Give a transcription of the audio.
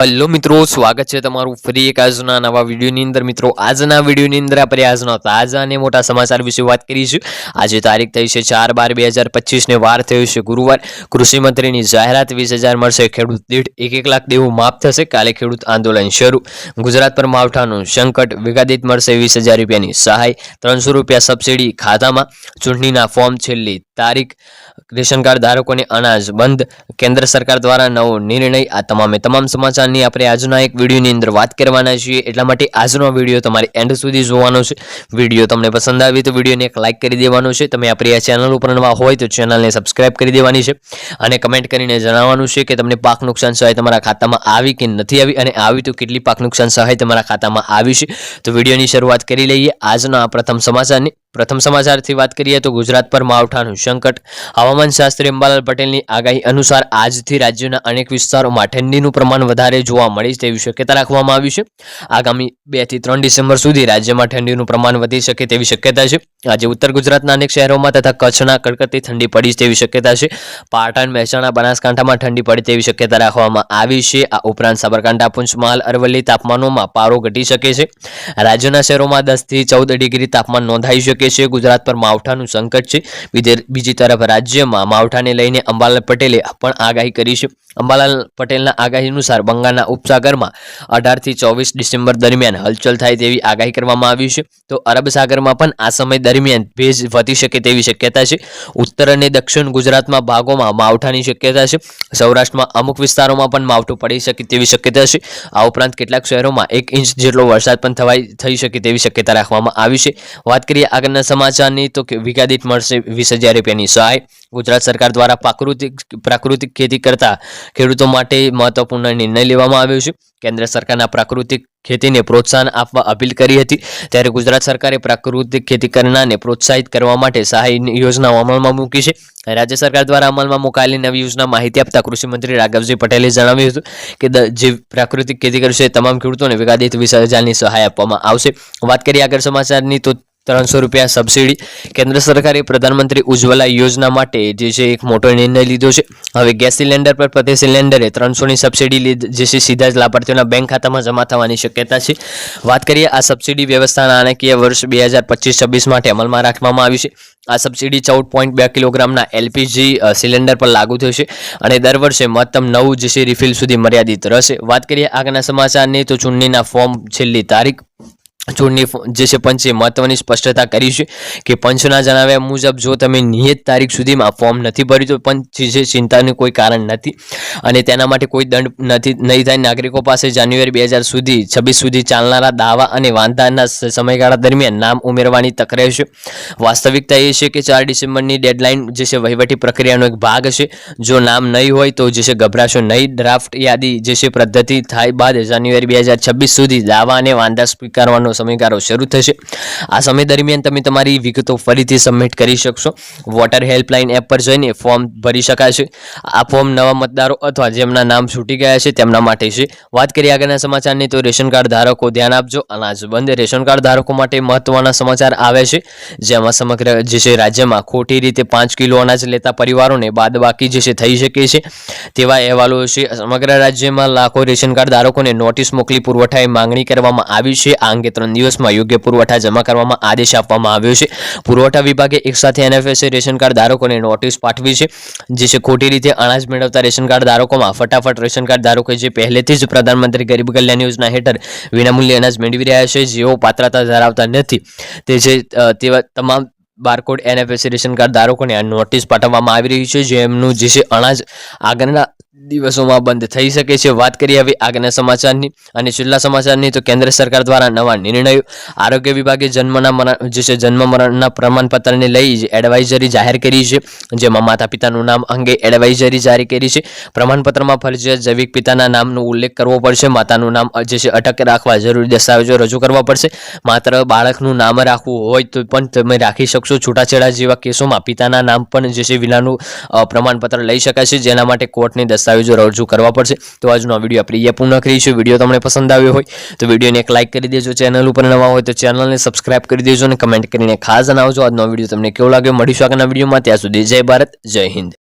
Hello મિત્રો, સ્વાગત છે તમારું ફરી એક આજના નવા વિડીયોની અંદર. મિત્રો, આજના વિડીયોની અંદર આપણે આજના તાજા અને મોટા સમાચાર વિશે વાત કરીશું. આજે તારીખ થઈ છે ચાર બાર બે હજાર પચીસને વાર થયો છે ગુરુવાર. કૃષિમંત્રીની જાહેરાત વીસ હજાર મળશે. ખેડૂત દીઠ એક એક લાખ દેવું માફ થશે. કાલે ખેડૂત આંદોલન શરૂ. ગુજરાત પર માવઠાનું સંકટ વિગાદિત મળશે. વીસ હજાર રૂપિયાની સહાય, ત્રણસો રૂપિયા સબસિડી ખાતામાં. ચૂંટણીના ફોર્મ છેલ્લી તારીખ. રેશન કાર્ડ ધારકોને અનાજ બંધ. કેન્દ્ર સરકાર દ્વારા નવો નિર્ણય. આ તમામે તમામ સમાચારની આપણે આજના એક વિડીયોની અંદર વાત કરવાના છીએ. એટલા માટે આજનો વીડિયો તમારે એન્ડ સુધી જોવાનો છે. વીડિયો તમને પસંદ આવી તો વિડીયોને એક લાઇક કરી દેવાનો છે. તમે આપણી આ ચેનલ ઉપર નવા હોય તો ચેનલને સબસ્ક્રાઇબ કરી દેવાની છે. અને કમેન્ટ કરીને જણાવવાનું છે કે તમને પાક નુકસાન સહાય તમારા ખાતામાં આવી કે નથી આવી અને આવી તો કેટલી પાક નુકસાન સહાય તમારા ખાતામાં આવી છે. તો વિડીયોની શરૂઆત કરી લઈએ આજના પ્રથમ સમાચારની. પ્રથમ સમાચારથી વાત કરીએ તો ગુજરાત પર માવઠાનું સંકટ. હવામાન શાસ્ત્રી અંબાલાલ પટેલની આગાહી અનુસાર આજથી રાજ્યના અનેક વિસ્તારોમાં ઠંડીનું પ્રમાણ વધારે જોવા મળી તેવી શક્યતા રાખવામાં આવી છે. આગામી બેથી ત્રણ ડિસેમ્બર સુધી રાજ્યમાં ઠંડીનું પ્રમાણ વધી શકે તેવી શક્યતા છે. આજે ઉત્તર ગુજરાતના અનેક શહેરોમાં તથા કચ્છના કડકડતી ઠંડી પડી તેવી શક્યતા છે. પાટણ, મહેસાણા, બનાસકાંઠામાં ઠંડી પડે તેવી શક્યતા રાખવામાં આવી છે. આ ઉપરાંત સાબરકાંઠા પંચમહાલ અરવલ્લી તાપમાનોમાં પારો ઘટી શકે છે. રાજ્યના શહેરોમાં દસથી ચૌદ ડિગ્રી તાપમાન નોંધાઈ શકે છે. ગુજરાત પર માવઠાનું સંકટ છે. બીજી તરફ રાજ્યમાં માવઠાને લઈને અંબાલાલ પટેલે પણ આગાહી કરી છે. અંબાલાલ પટેલના આગાહી અનુસાર બંગાળના ઉપસાગરમાં અઢારથી ચોવીસ ડિસેમ્બર દરમિયાન હલચલ થાય તેવી આગાહી કરવામાં આવી છે. તો અરબ સાગરમાં પણ આ સમય દરમિયાન ભેજ વધી શકે તેવી શક્યતા છે. ઉત્તર અને દક્ષિણ ગુજરાતમાં ભાગોમાં માવઠાની શક્યતા છે. સૌરાષ્ટ્રમાં અમુક વિસ્તારોમાં પણ માવઠું પડી શકે તેવી શક્યતા છે. આ ઉપરાંત કેટલાક શહેરોમાં એક ઇંચ જેટલો વરસાદ પણ થવાય થઈ શકે તેવી શક્યતા રાખવામાં આવી છે. વાત કરીએ આગળના સમાચારની તો વિગાદિત મળશે વીસ હજાર રૂપિયાની. સહાય ગુજરાત સરકાર દ્વારા પ્રાકૃતિક પ્રાકૃતિક ખેતી કરતા ખેડૂતો માટે મહત્વપૂર્ણ નિર્ણય લેવામાં આવ્યો છે. કેન્દ્ર સરકારના પ્રાકૃતિક ખેતીને પ્રોત્સાહન આપવા અપીલ કરી હતી. ત્યારે ગુજરાત સરકારે પ્રાકૃતિક ખેતી કરનારને પ્રોત્સાહિત કરવા માટે સહાયની યોજનાઓ અમલમાં મૂકી છે. રાજ્ય સરકાર દ્વારા અમલમાં મુકાયેલી નવી યોજના માહિતી આપતા કૃષિમંત્રી રાઘવજી પટેલે જણાવ્યું હતું કે જે પ્રાકૃતિક ખેતી કરશે તમામ ખેડૂતોને વિગાદિત વીસ હજારની સહાય આપવામાં આવશે. વાત કરીએ આગળ સમાચારની તો ત્રણસો રૂપિયા સબસિડી કેન્દ્ર સરકારે પ્રધાનમંત્રી ઉજ્જવલા યોજના માટે જે છે એક મોટો નિર્ણય લીધો છે. હવે ગેસ સિલિન્ડર પર પ્રતિ સિલિન્ડરે ત્રણસોની સબસિડી જે છે સીધા જ લાભાર્થીઓના બેંક ખાતામાં જમા થવાની શક્યતા છે. વાત કરીએ આ સબસિડી વ્યવસ્થા નાણાકીય વર્ષ બે હજાર પચીસ છવ્વીસ માટે અમલમાં રાખવામાં આવી છે. આ સબસિડી ચૌદ પોઈન્ટ બે કિલોગ્રામના એલપીજી સિલિન્ડર પર લાગુ થશે અને દર વર્ષે મહત્તમ નવ જે છે રિફિલ સુધી મર્યાદિત રહેશે. વાત કરીએ આગળના સમાચારની તો ચૂંટણીના ફોર્મ છેલ્લી તારીખ ચૂંટણી જે છે પંચે મહત્વની સ્પષ્ટતા કરી છે કે પંચના જણાવ્યા મુજબ જો તમે નિયત તારીખ સુધીમાં ફોર્મ નથી ભર્યું તો પંચ છે ચિંતાનું કોઈ કારણ નથી અને તેના માટે કોઈ દંડ નથી, નહીં થાય. નાગરિકો પાસે જાન્યુઆરી બે હજાર સુધી, છવ્વીસ સુધી ચાલનારા દાવા અને વાંધાના સમયગાળા દરમિયાન નામ ઉમેરવાની તક રહેશે વાસ્તવિકતા એ છે કે ચાર ડિસેમ્બરની ડેડલાઇન જે છે વહીવટી પ્રક્રિયાનો એક ભાગ છે. જો નામ નહીં હોય તો જે છે ગભરાશો નહીં. ડ્રાફ્ટ યાદી જે છે પદ્ધતિ થાય બાદ જાન્યુઆરી બે હજાર છવ્વીસ સુધી દાવા અને વાંધા સ્વીકારવાનો સમયગાળો શરૂ થશે. આ સમય દરમિયાન તમે તમારી વિગતો ફરીથી સબમિટ કરી શકશો. વોટર હેલ્પલાઇન એપ પર જઈને ફોર્મ ભરી શકાશે. આ ફોર્મ નવા મતદારો અથવા જેમના નામ છૂટી ગયા છે તેમના માટે છે. વાત કરીએ આગળના સમાચારની તો રેશન કાર્ડ ધારકો ધ્યાન આપજો. અનાજ બંધ રેશન કાર્ડ ધારકો માટે મહત્વના સમાચાર આવે છે. જેમાં સમગ્ર જે છે રાજ્યમાં ખોટી રીતે પાંચ કિલો અનાજ લેતા પરિવારોને બાદ બાકી જે છે થઈ શકે છે. તેવા અહેવાલો છે. સમગ્ર રાજ્યમાં લાખો રેશન કાર્ડ ધારકોને નોટિસ મોકલી પુરવઠાએ માંગણી કરવામાં આવી છે. આ અંગે ત્રણ દિવસમાં યોગ્ય પુરવઠા જમા કરવામાં આદેશ આપવામાં આવ્યો છે. પુરવઠા વિભાગે એકસાથે એનએફએસએ રેશન કાર્ડ ધારકોને નોટિસ પાઠવી છે, જે છે ખોટી રીતે અનાજ મેળવતા રેશન કાર્ડ ધારકોમાં ફટાફટ રેશન કાર્ડ ધારકો જે પહેલેથી જ પ્રધાનમંત્રી ગરીબ કલ્યાણ યોજના હેઠળ વિનામૂલ્યે અનાજ મેળવી રહ્યા છે, જેઓ પાત્રતા ધરાવતા નથી. તે જે તેવા તમામ બારકોડ એનએફએસી રેશન કાર્ડ ધારકોને નોટિસ પાઠવવામાં આવી રહી છે, જેમનું જે છે અનાજ આગળના દિવસોમાં બંધ થઈ શકે છે. વાત કરીએ હવે આગળના સમાચારની. અને છેલ્લા સમાચારની તો કેન્દ્ર સરકાર દ્વારા નવા નિર્ણયો આરોગ્ય વિભાગે જન્મના મરણ, જે છે, જન્મ મરણના પ્રમાણપત્રને લઈ એડવાઇઝરી જાહેર કરી છે. જેમાં માતા પિતાનું નામ અંગે એડવાઇઝરી જારી કરી છે. પ્રમાણપત્રમાં ફરજિયાત જૈવિક પિતાના નામનો ઉલ્લેખ કરવો પડશે. માતાનું નામ, જે છે, અટક રાખવા જરૂરી દસ્તાવેજો રજૂ કરવા પડશે. માત્ર બાળકનું નામ રાખવું હોય તો પણ તમે રાખી શકશો. છૂટાછેડા જેવા કેસોમાં પિતાના નામ પણ, જે છે, વિનાનું પ્રમાણપત્ર લઈ શકાય છે. જેના માટે કોર્ટની દસ્તાવેજો રજૂ કરવા પડશે. તો આજનો આ વીડિયો આપણે અહીંયા પૂર્ણ કરીશું વીડિયો તમને પસંદ આવ્યો હોય તો વિડીયોને એક લાઇક કરી દેજો. ચેનલ ઉપર નવા હોય તો ચેનલને સબસ્ક્રાઇબ કરી દેજો અને કમેન્ટ કરીને ખાસ જણાવજો. આજનો વીડિયો તમને કેવો લાગ્યો? મળીશું આગળના વિડીયોમાં. ત્યાં સુધી જય ભારત, જય હિન્દ.